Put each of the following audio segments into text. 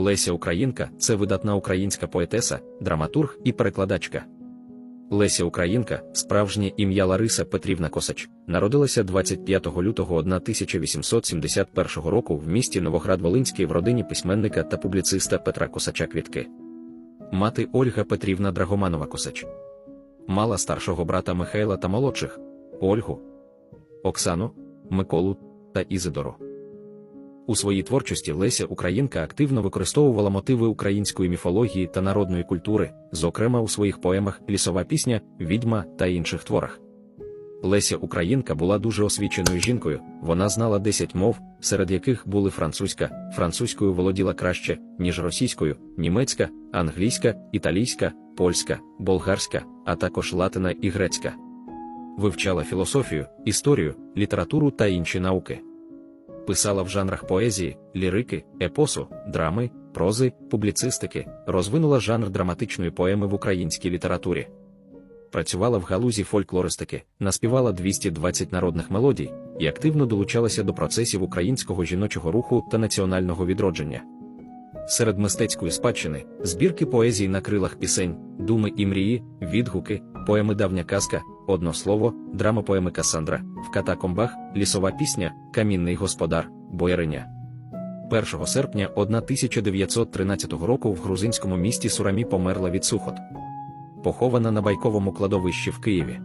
Леся Українка це видатна українська поетеса, драматург і перекладачка. Леся Українка, справжнє ім'я Лариса Петрівна Косач, народилася 25 лютого 1871 року в місті Новоград-Волинський в родині письменника та публіциста Петра Косача Квітки. Мати Ольга Петрівна Драгоманова Косач. Мала старшого брата Михайла та молодших Ольгу, Оксану, Миколу та Ізидору. У своїй творчості Леся Українка активно використовувала мотиви української міфології та народної культури, зокрема у своїх поемах Лісова пісня, Відьма та інших творах. Леся Українка була дуже освіченою жінкою, вона знала 10 мов, серед яких були французька, французькою володіла краще, ніж російською, німецька, англійська, італійська, польська, болгарська, а також латина і грецька. Вивчала філософію, історію, літературу та інші науки писала в жанрах поезії, лірики, епосу, драми, прози, публіцистики, розвинула жанр драматичної поеми в українській літературі. Працювала в галузі фольклористики, наспівала 220 народних мелодій і активно долучалася до процесів українського жіночого руху та національного відродження. Серед мистецької спадщини збірки поезії на крилах пісень, думи і мрії, відгуки, поеми давня казка, одно слово, драма поеми Касандра, в катакомбах, лісова пісня, камінний господар, бояриня. 1 серпня 1913 року в грузинському місті Сурамі померла від сухот. Похована на байковому кладовищі в Києві.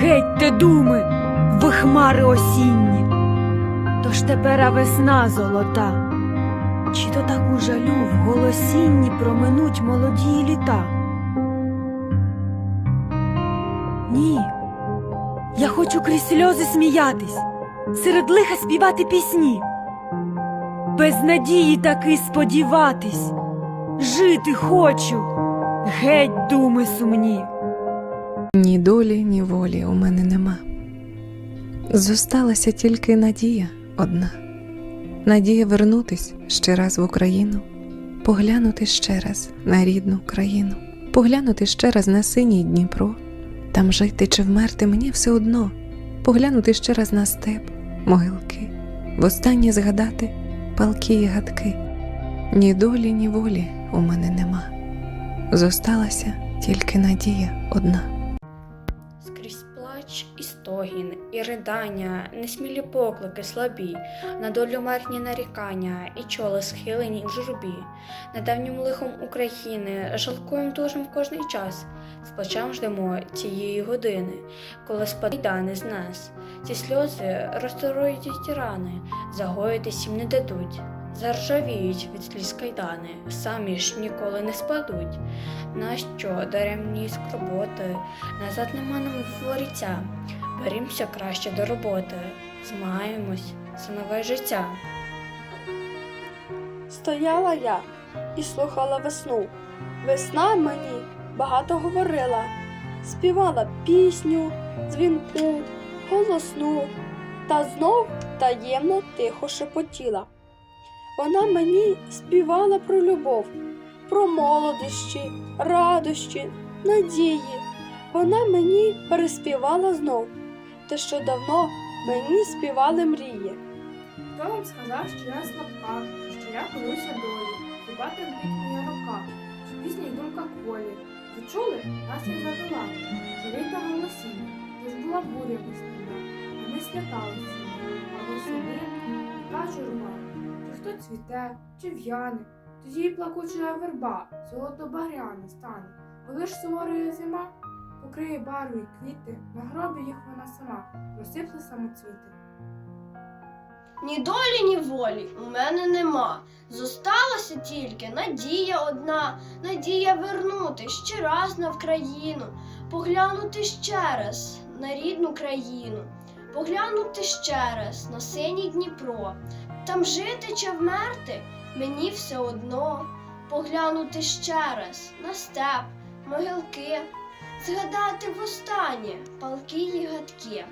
Гетьте думи, ви хмари осінні, тож тепера весна золота, чи то таку жалю в голосінні проминуть молоді літа? Ні, я хочу крізь сльози сміятись, серед лиха співати пісні, без надії таки сподіватись, жити хочу, геть думи сумні. Ні долі, ні волі у мене нема. Зосталася тільки надія одна. Надія вернутись ще раз в Україну, поглянути ще раз на рідну країну, поглянути ще раз на синій Дніпро, там жити чи вмерти мені все одно, поглянути ще раз на степ, могилки, востаннє згадати палки і гадки. Ні долі, ні волі у мене нема. Зосталася тільки надія одна. Стогін, і ридання, несмілі поклики слабі, на долю марні нарікання, і чоли схилені в журбі, на давнім лихом України, жалкуєм тужим в кожний час, з плачем ждемо цієї години, коли спаде дани з нас. Ці сльози розторують ті рани, загоїтись їм не дадуть. Заржавіють від сліз кайдани, самі ж ніколи не спадуть. Нащо даремні скорботи, назад нема нам воріця. Берімося краще до роботи, змагаємось за нове життя. Стояла я і слухала весну. Весна мені багато говорила, співала пісню, дзвінку, голосну, та знов таємно тихо шепотіла. Вона мені співала про любов, про молодощі, радощі, надії. Вона мені переспівала знов те, що давно мені співали мрії. Хто вам сказав, що я слабка, що я боюся долі, хіба терпить моя рука, що пісня й думка кволі. Ви чули? Нас я задала, жалійте голосіння, тож була буря весняна, і не сляталися, а восени, яка журба, чи хто цвіте, чи в'яне, тоді й плакуча верба, золото багряне стане, коли ж суворої зима, покриє й квіти, на гробі їх вона сама, розсипле самоцвіти. Ні долі, ні волі у мене нема. Зосталася тільки надія одна, надія вернути ще раз на Вкраїну, поглянути ще раз на рідну країну, поглянути ще раз на синій Дніпро. Там жити чи вмерти мені все одно, поглянути ще раз на степ, могилки, згадати востаннє палки й гадки.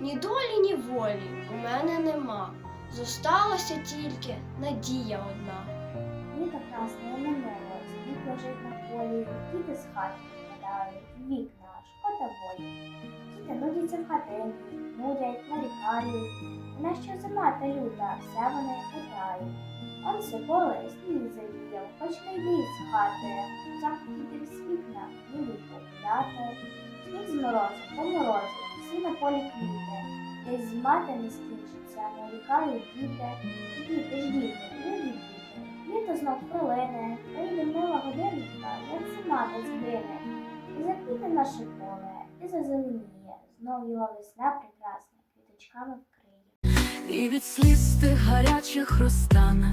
Ні долі, ні волі у мене нема. Зосталася тільки надія одна. Літо красне минуло, світло жить на полі, діти з хаті виглядають. краю. Діти нудяться в хатині, нудять, нарікають. На що зима та люта, все вони питають. Он поле сніг завіяв, хоч не йди з хати, замкнути з вікна, не відповідати. Сніг з морозом, по морозі, всі на полі квіти. Десь з мати не скінчиться, нарікають діти. Діти ж діти, любі діти. Літо знов пролине, прийде мила годинка, як зима та збине. І заквіте наше поле, і зазеленіє, знов його весна прекрасна, квіточками вкриє. І від сліз тих гарячих розтане,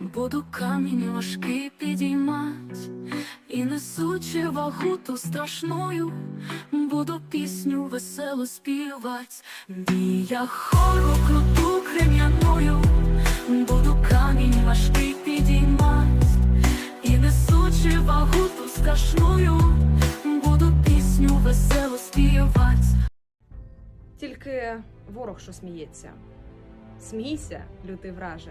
буду камінь важкий підіймать, і несучи вагу ту страшною, буду пісню весело співать. Ні, я хору круту крем'яную, буду камінь важкий підіймать, і несучи вагу ту страшною, буду пісню весело співать. Тільки ворог, що сміється. Смійся, лютий враже.